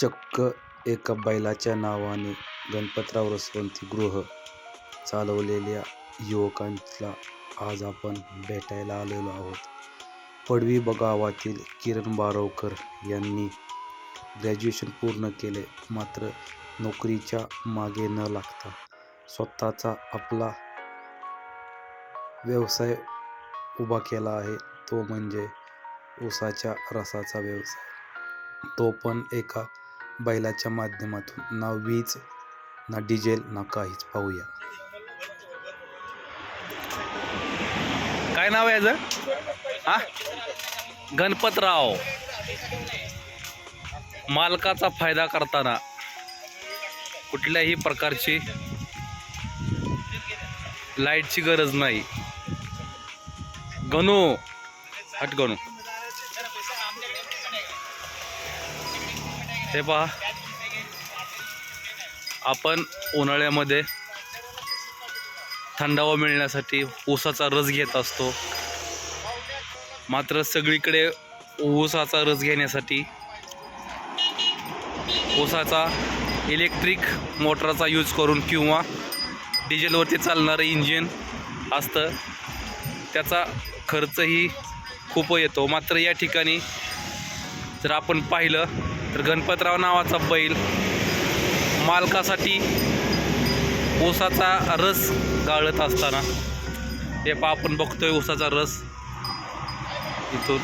चक्क एका बैलाच्या नावाने गणपतराव रसवंतीगृह चालवलेल्या युवकांना आज आपण भेटायला आलेलो आहोत. पडवी गावातील किरण बारवकर यांनी ग्रॅज्युएशन पूर्ण केले मात्र नोकरीच्या मागे न लागता स्वतःचा आपला व्यवसाय उभा केला आहे. तो म्हणजे ऊसाच्या रसाचा व्यवसाय. तो पण एका बैलाच्या माध्यमातून ना वीज ना डिझेल ना काहीच. पाहूया. काय नाव आहे याचं? हा? गणपतराव. मालकाचा फायदा करताना कुठल्याही प्रकारची लाईटची गरज नाही. गणू. हट गणू. हे पहा. आपण उन्हाळ्यामध्ये थंडावा मिळण्यासाठी ऊसाचा रस घेत असतो. मात्र सगळीकडे ऊसाचा रस घेण्यासाठी ऊसाचा इलेक्ट्रिक मोटरचा यूज करून किंवा डिझेलवरती चालणारं इंजिन असतं. त्याचा खर्चही खूप येतो. मात्र या ठिकाणी जर आपण पाहिलं तर गणपतराव नावाचा बैल मालकासाठी ऊसाचा रस गाळत असताना हे पा आपण बघतोय ऊसाचा रस इथून.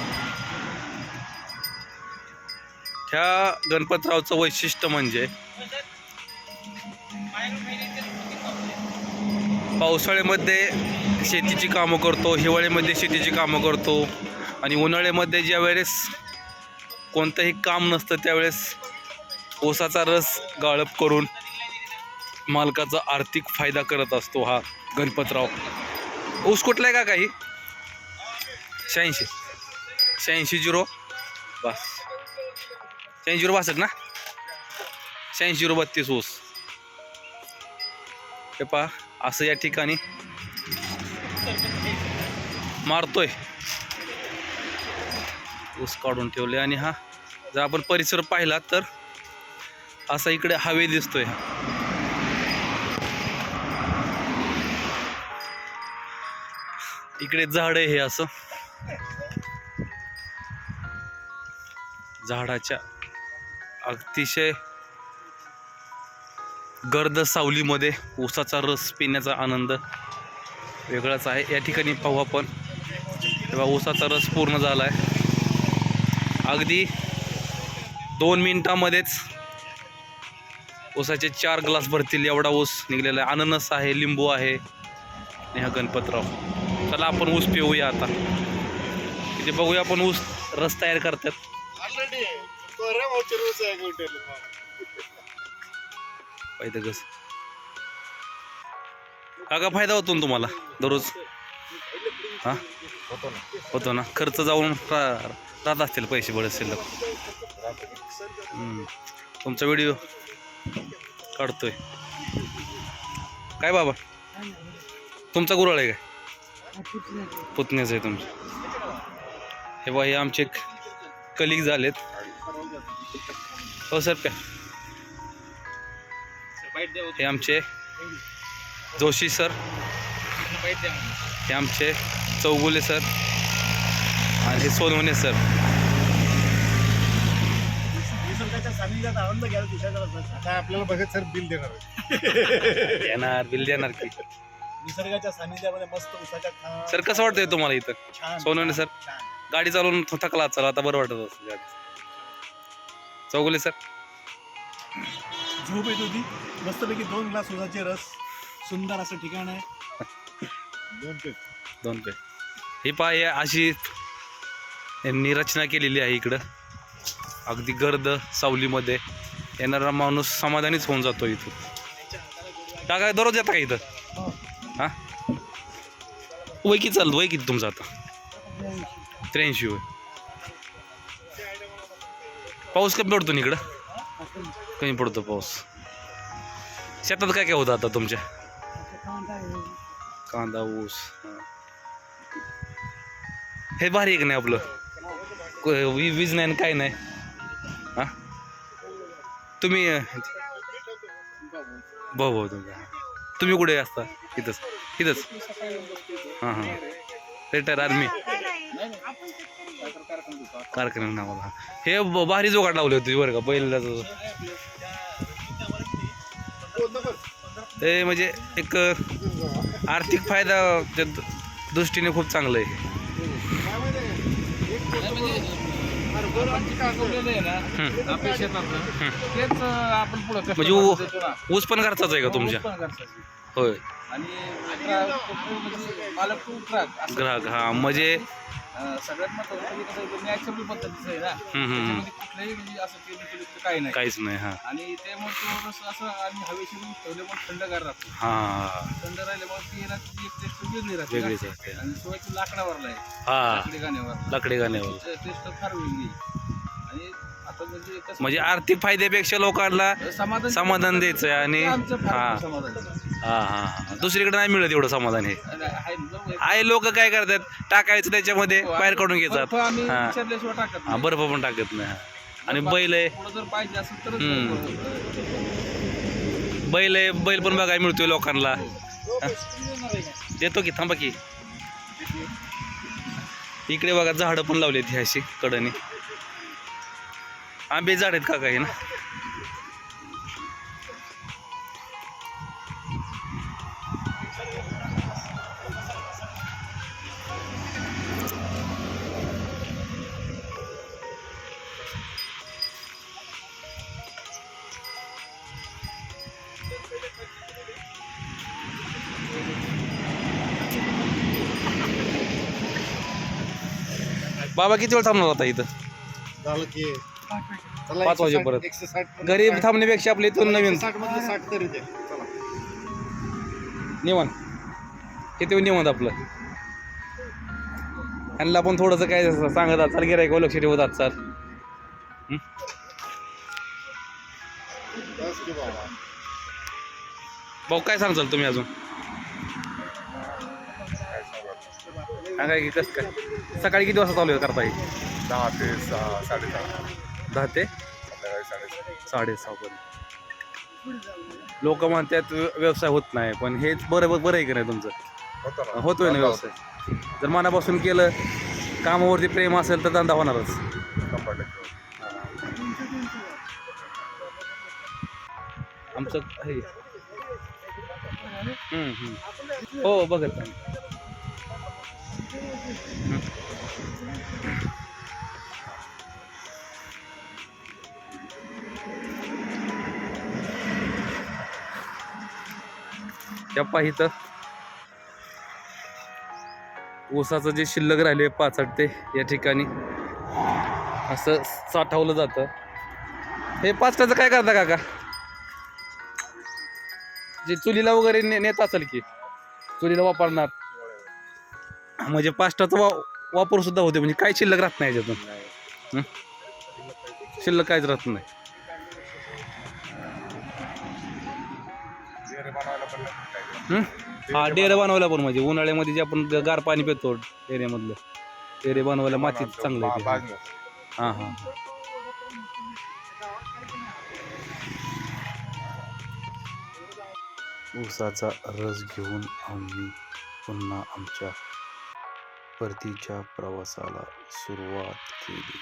ह्या गणपतरावचं वैशिष्ट्य म्हणजे पावसाळ्यामध्ये शेतीची कामं करतो हिवाळ्यामध्ये शेतीची कामं करतो आणि उन्हाळ्यामध्ये ज्या वेळेस कोणतंही काम नसतं त्यावेळेस ऊसाचा रस गाळप करून मालकाचा आर्थिक फायदा करत असतो हा गणपतराव. ऊस कुठला आहे का काही? शहाऐंशी. शहाऐंशी झिरो. बस. शहाऐंशी झिरो बासष्ट ना? शहाऐंशी झिरो बत्तीस ऊस. हे पहा असं या ठिकाणी मारतोय. ऊस काढून ठेवले आणि हा जर आपण परिसर पाहिला तर असा इकडे हवे दिसतोय. इकडे झाड आहे हे असं. झाडाच्या अतिशय गर्द सावलीमध्ये ऊसाचा रस पिण्याचा आनंद वेगळाच आहे. या ठिकाणी पाहू आपण. तेव्हा ऊसाचा रस पूर्ण झाला आहे अगदी दोन मिनिटामध्येच ऊसाचे चार ग्लास भरतील एवढा ऊस निघलेला आहे. अननस आहे लिंबू आहे आणि हा गणपतराव. चला आपण ऊस पिऊया आता. इथे बघूया आपण ऊस रस तयार करतात. पाहिजे कस? का फायदा होतो ना तुम्हाला दररोज? हा? होतो ना. खर्च जाऊन राहत असतील पैसे बरेच शिल्लक. तुमचा व्हिडिओ काढतोय. काय बाबा? तुमचा गुराळ आहे काय? पुतण्याच आहे तुमचं. हे बा हे आमचे कलिक झालेत. हो सर प्या. हे आमचे जोशी सर. हे आमचे चौगुले सर. आणि हे सोनवणे सर. निसर्गाच्या सानिध्यात आनंद घ्यायला तुझ्याकडे आता आपल्याला बघत सर बिल देणार आहे. येणार बिल देणार की. निसर्गाच्या सानिध्यामध्ये मस्त उसाच्या खा सर कसं वाटतंय तुम्हाला इथं? छान सोनवणे सर छान. गाडी चालवून थकला चला आता बरं वाटत गाडी. चौगुले सर. झोप येत होती. मस्तपैकी दोन ग्लास उसाचे रस. सुंदर असं ठिकाण आहे. दोन पे. दोन पे. ही पहा हे अशी यांनी रचना केलेली आहे इकडं. अगदी गर्द सावलीमध्ये येणारा माणूस समाधानीच होऊन जातो इथून. का काय? दररोज येता का इथं? हा? वय किती चालतं वय किती तुमचं आता? त्र्याऐंशी वय. पाऊस कमी पडतो ना इकडं? कमी पडतो पाऊस. शेतात काय काय होतं आता तुमच्या? कांदा ऊस. हे भारी आहे का नाही आपलं? वी- वीज नाही आणि काय नाही. हां? तुम्ही भाऊ भाऊ तुमचा. तुम्ही कुठे असता? इथंच. इथंच. हां हां. रिटायर आर्मी कारखान्यात नावाला हे ब- भारी जोगाड लावले होते बरं का पहिल्याचं ते म्हणजे एक आर्थिक फायदा त्या दृष्टीने खूप चांगलं आहे. म्हणजे ऊ- ऊस पण खर्चाच आहे का तुमच्या? होय. आणि म्हणजे ग्राहक हा. म्हणजे सगळ्यात महत्वाचं म्हणजे कसं नॅचरल पद्धतीचं आहे ना. त्याच्यामध्ये कुठल्याही म्हणजे असं काही नाही. काहीच नाही हा. आणि त्यामुळे तो रस असं आम्ही हवेशीर ठेवल्यामुळे थंडगार राहतो. हा. थंड राहिल्यामुळे ती ना ती एक टेस्ट वेगळी राहते ना. वेगळीच असते आणि शिवाय ती लाकडावरला आहे. हा. लाकडी गाण्यावर लाकडी गाण्यावर टेस्ट फार वेगळी आणि म्हणजे कसं म्हणजे आर्थिक फायद्यापेक्षा लोकांना समाधान समाधान द्यायचं आहे आणि आमचं फार हा. मोठं समाधान आहे. हा हा हा. दुसरीकडे नाही मिळत एवढं समाधान हे. आणि आहे ना, आहे लोक काय करतात? टाकायचं त्याच्यामध्ये बाहेर काढून घेतात. बर्फ आम्ही हा. विचारल्याशिवाय टाकत हा नाही. बर्फ पण टाकत नाही हा. आणि बैल आहे. पुढं जर पाहिजे असेल तर हम्म. बैल आहे बैल पण बघायला मिळतोय लोकांना. देतो की थांबा की. इकडे बघा झाडं पण लावलेत ही अशी कडनी. आंबे झाड आहेत का काही ना? बाबा किती वेळ थांबणार आता इथं? झालं की. चला, पाच 160 वाजेपर्यंत. 160 मध्ये घरी साठ- थांबण्यापेक्षा आपल्या इथून नवीन. 160 मधलं 60 तरी दे. चला. निवांत. किती निवांत आपलं? यांना पण थोडंसं काय सांगत चाल गिरायक लक्ष ठेवत सर. बस की बाबा भाऊ काय सांगचाल तुम्ही अजून? सांगा की कसं काय? सकाळी किती वाजता चालू आहे करता येईल? दहा ते सहा साडेदहा. दहा ते संध्याकाळी साडेसहा साडेसहा पर्यंत. लोक म्हणतात व्य- व्यवसाय होत नाही पण हेच बरं बरं आहे की नाही तुमचं? होतोय ना व्यवसाय. जर मनापासून केलं कामावरती प्रेम असेल तर धंदा होणारच. आमचं हे. हो बघत. त्या इथं. ऊसाचं जे शिल्लक राहिले पाचट ते या ठिकाणी. असं साठवलं जातं. हे पाचटाचं काय करता काका? जे चुलीला वगैरे ने नेत असेल की चुलीला वापरणार. म्हणजे पास्टाचा वा वापर सुद्धा होते म्हणजे काय शिल्लक राहत नाही याच्यातून? शिल्लक काहीच राहत नाही. हं? डेरे बनवायला पण म्हणजे उन्हाळ्यामध्ये जे आपण गार पाणी पितो डेऱ्यामधलं डेरे बनवायला माती चांगलं आहे ते. हा हा ऊसाचा रस घेऊन आम्ही पुन्हा आमच्या परतीच्या प्रवासाला सुरुवात केली